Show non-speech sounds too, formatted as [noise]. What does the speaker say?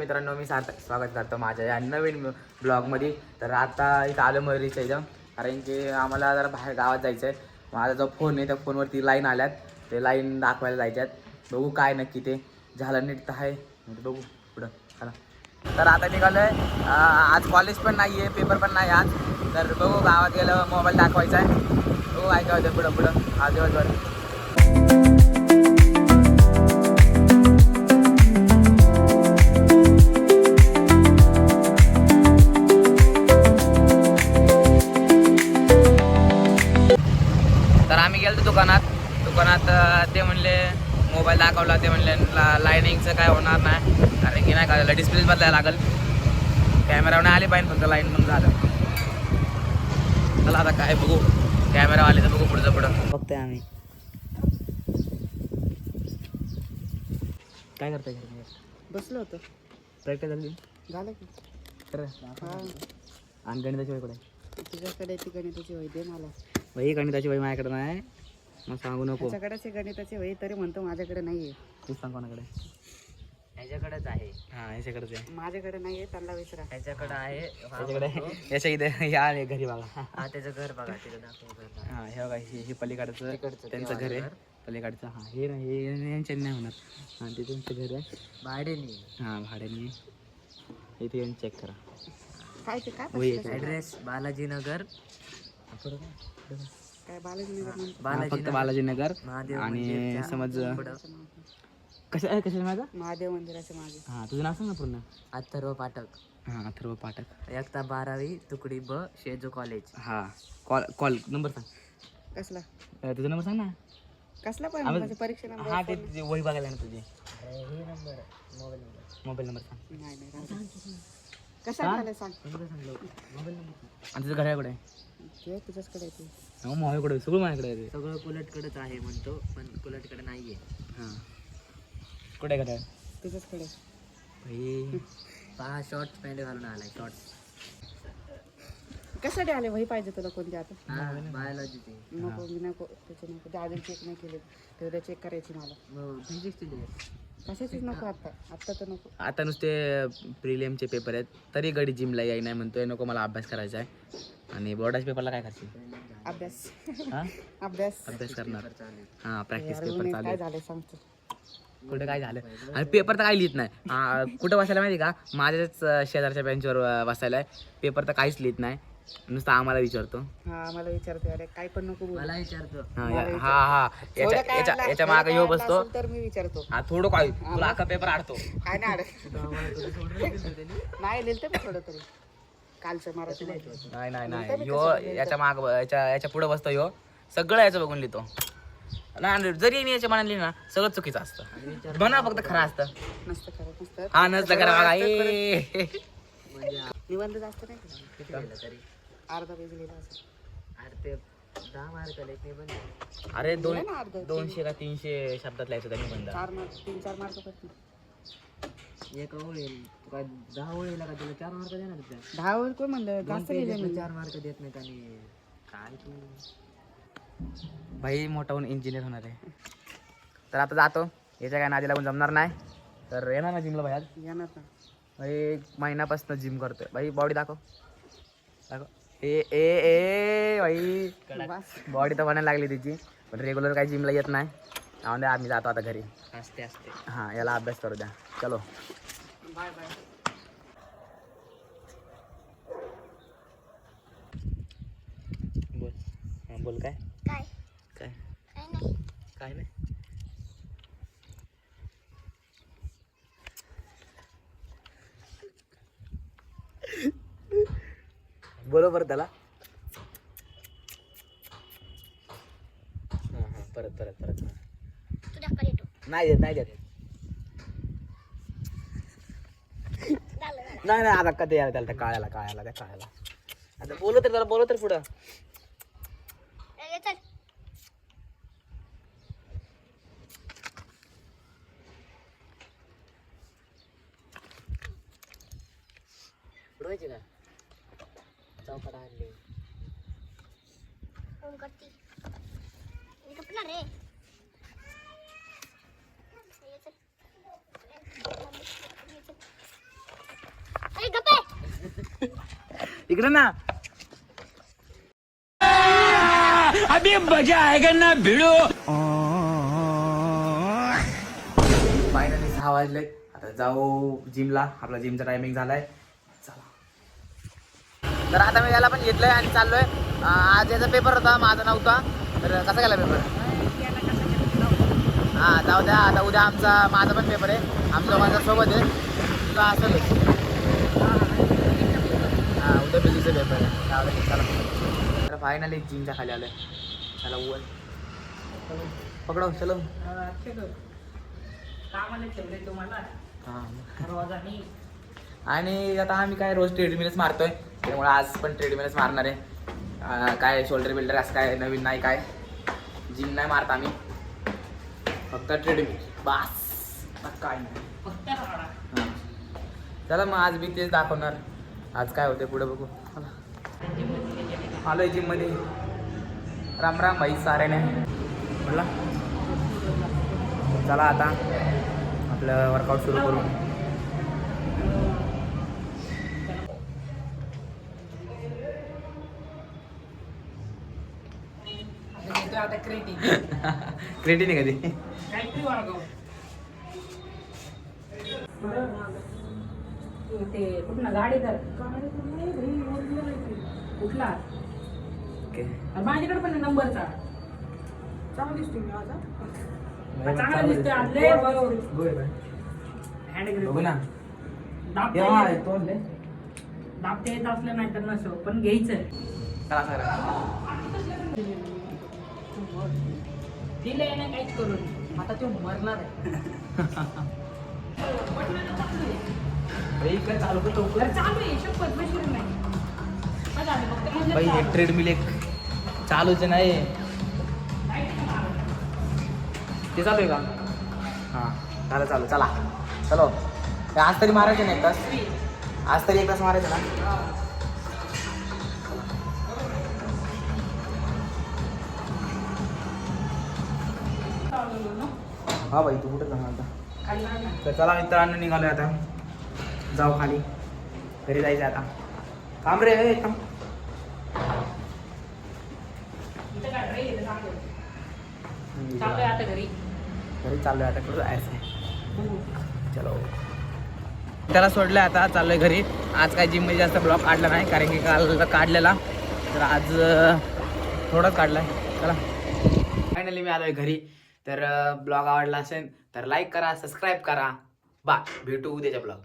मित्रांनो मी सार्थक स्वागत करतो माझ्या या नवीन ब्लॉगमध्ये. तर आता इथं आलं मयुरीच्या इथं कारण की आम्हाला जरा बाहेर गावात जायचं आहे माझा जो फोन आहे त्या फोनवरती लाईन आल्यात. ते लाईन दाखवायला जायच्यात. बघू काय नक्की ते झालं नीट तर आहे. म्हणजे बघू पुढं. चला. तर आता निघालो आहे आज कॉलेज पण नाही आहे पेपर पण नाही आज. तर बघू गावात गेलं मोबाईल दाखवायचा आहे. बघू ऐकायचं पुढं पुढं. आज दिवसभर. काय होणार नाही. कारण की नाही का डिस्प्लेच बदलायला लागल. कॅमेरावर आले पाहिजे फक्त लाईन पण झालं. चला आता काय बघू. कॅमेरा आले तर बघू पुढचं पुढं. बघतोय आम्ही. काय करताय बसलो होतो. प्रॅक्टिस झाली? झालं की. तर हा. आणि गणिताची वय कुठे तुझ्याकडे ती गणिताची वही दे मला. वही गणिताची वय माझ्याकडे नाही. मग सांगू नको. त्याच्याकडेच गणिताची वही तरी म्हणतो माझ्याकडे नाही आहे तूच सांग कोणाकडे. ह्याच्याकडेच आहे हां याच्याकडेच आहे माझ्याकडे नाही आहे त्यांना विचारा ह्याच्याकडे आहे हा त्याच्याकडे म्हणतो. याच्या इथे या आले घरी बघा हा त्याचं घर बघा तिथं दाखव घर बघा. हा हे बघा हे हे पलीकडचं तिकडचं ते त्यांचं घर वालं आहे घर. पलीकडचं हा हे नाही हे यांच्या नाही होणार हा ते त्यांचं घर आहे भाड्याने हा भाड्याने इथे येऊन चेक करा काय ते काय बसलं? याच्यात. ऍड्रेस बालाजीनगर काय बालाजीनगर म्हणतो हा, बालाजी फक्त बालाजीनगर महादेव आणि समज. कसं आहे कसं आहे माझं महादेव मंदिराच्या मागे. हा तुझं नाव सांग ना पूर्ण. अथर्व पाठक. हा अथर्व पाठक. एकता बारावी तुकडी ब शेजू कॉलेज. हा कॉल कॉल नंबर सांग. कसला? अं, तुझा नंबर सांग ना. कसला पण? आम्ही- माझ्या परीक्षा नंबर हा ते तुझी वही बघायला ना तुझी. हे number mobile number. Mobile number सांग. नाही नाही राहू दे. कसा झालं सांग? मोबाईल नंबर आणि तुझं कुठे आहे? ते तुझ्याचकडे हो माझ्याकडे सगळं माझ्याकडे आहे. सगळं कुलटकडेच आहे म्हणतो पण कुलटकडे नाहीये. हां. कुठे तुझ्याचकडे भाई पहा शॉर्ट्स पॅन्ट घालून आलाय शॉर्ट्स कशासाठी आले वही पाहिजे तुला कोणती आता? हा बायोलॉजीची नको मी नको त्याचे नको. ते अजून चेक नाही केले. ते उद्या चेक करायची मला. फिजिक्सची दे कशाचीच नको आता. आत्ता तर नको. आता नुसते प्रिलियमचे पेपर आहेत. तरी गडी जिमला याय नाही म्हणतोय. नको मला अभ्यास करायचा आहे. आणि बोर्डाच्या पेपरला काय करशील? अभ्यास. हां? अभ्यास. अभ्यास करणार. हां प्रॅक्टिस पेपर चालू काय आहे. सांगतो. कुठे काय झालं? आणि पेपर तर काही लिहित नाही. आ, कुठं बसायला माहिती का? माझ्याच अ, शेजारच्या बेंचवर अ, बसायला आहे पेपर तर काहीच लिहित नाही. नुसतं आम्हाला विचारतो. हा मला विचारतो अरे काय पण नको बोलू. मला विचारतो. हा या- हा हा. थोडं याच्या काय याच्या आणलं- याच्या थोडं मागे येऊ बसतो. असेल तर मी विचारतो. हा थोडं काय तुला अख्खा पेपर आडतो. काय [laughs] नाही नाही लिहिलं मी थोडं तरी. कालचं मराठी नाही नाही नाही. ह्यो याच्या माग याच्या याच्यापुढे बसतो ह्यो सगळं याचं बघून लिहितो. नाही जरी मी याच्या मनात लिहिलं ना सगळं चुकीचं असतं. म्हणा फक्त खरं असतं. नसतं करत नसतं हा नसलं करा बघा. ए. निबंध जास्त नाही तरी? अर्धा पेज लिहिला असेल. दहा मार्क लेख नाही पण अरे दोन लिहिलं ना अर्धा दोनशे का तीनशे शब्दात लिहायचं त्यांनी चार मार्क तीन चार मार्क पडतील एक ओळी तू काय दहा ओळीला का तुला चार मार्क देणार त्या दहा वर कोण म्हणलं? दोन जास्त लिहिले पेजेसला मी चार मार्क देत नाहीत आणि काय तू? भाई मोठा होऊन इंजिनियर होणार आहे. तर आता जातो. याच्या काय नादी लागून जमणार नाही. तर येणार ना जिमला बाहेर येणार ना भाई एक महिन्यापासून जिम करतोय. भाई बॉडी दाखव. दाखव. ए ए ए भाई. बॉडी तर बनायला लागली तिची पण रेग्युलर काही जिमला येत नाही. त्यामुळे आम्ही जातो आता घरी. असते असते. हां याला अभ्यास करू द्या. चलो. Bye bye. बोल. हां बोल काय? काय? काय नाही. बरोबर त्याला. हां हां परत परत परत. नाही देत नाही देत. नाही नाही आता कधी यायला त्याला त्या काळ्याला काळ्याला त्या काळ्याला. आता बोलत तर त्याला बोलत तर पुढं. माहिती का? चौकात आणले. फोन करते? मी कपणार रे इकडे ना. अभी मजा आएगा ना भिडो. फायनली सहा वाजले. आता जाऊ जिमला. आपला जिमचा टायमिंग झालाय. तर आता मी याला पण घेतलंय आणि चाललोय. अं, आज याचा पेपर होता माझा नव्हता. तर कसा गेला पेपर हा जाऊ द्या आता उद्या आमचा माझा पण पेपर आहे. आमचा माझा सोबत आहे. तुला असेल? हा उद्या बिलीचा पेपर आहे. जाऊ दे, चला. तर फायनली जिमच्या खाली आलोय. चला वर पकडो चलो. कामाला ठेवले तुम्हाला. हां. आणि आता आम्ही काय रोज ट्रेडमिलच मारतोय. त्यामुळे आज पण ट्रेडमिलच मारणार आहे. काय शोल्डर बिल्डर असं काय नवीन नाही काय. जिम नाही मारत आम्ही. फक्त ट्रेडमिल बास. काय नाही. चला मग आज मी तेच दाखवणार. आज काय होते पुढे बघू. आलोय जिममध्ये. राम राम भाई साऱ्याने बोला. चला आता. आपलं वर्कआउट सुरू करू. आता आता क्रेटी क्रेटी नाही कधी काहीतरी वर्गावर ते कुठला गाडी तर कुठला? ओके. माझ्याकडे पण नंबरचा. चांगला दिसतोय माझा. चांगला दिसतोय. आले हँड बघू ना. दाबता. दाबता येत असलं नाही तर नसो पण घ्यायचंय. चला करा दिलंय ना काहीच करून आता तो मरणार आहे. चालू चालू आहे. शपथ बशीर नाही. हा चालू. ट्रेडमिल एक चालूच नाही ते चालू आहे का? हां झालं चालू. चला. चलो. ते आज तरी मारायचं नाही एक तास आज तरी एक तास मारायचं ना? हा भाई तू कुठं जाणार आता. तर चला मित्रांनो निघालोय आता. जाऊ खाली. घरी जायचं आता. थांब रे ए, थांब. इथं काय रे, इथं चालू आहे. चालू आहे आता घरी. घरी चाललोय आता कुठं जायचं चलो. त्याला सोडलं आता चाललोय घरी. आज काय जिममध्ये जास्त ब्लॉक काढला नाही कारण की काल काढलेला. तर आज थोडाच काढलाय. चला. फायनली मी आलोय घरी. तर ब्लॉग आवडला असेल तर लाईक करा सबस्क्राईब करा. बा भेटू उद्याच्या ब्लॉग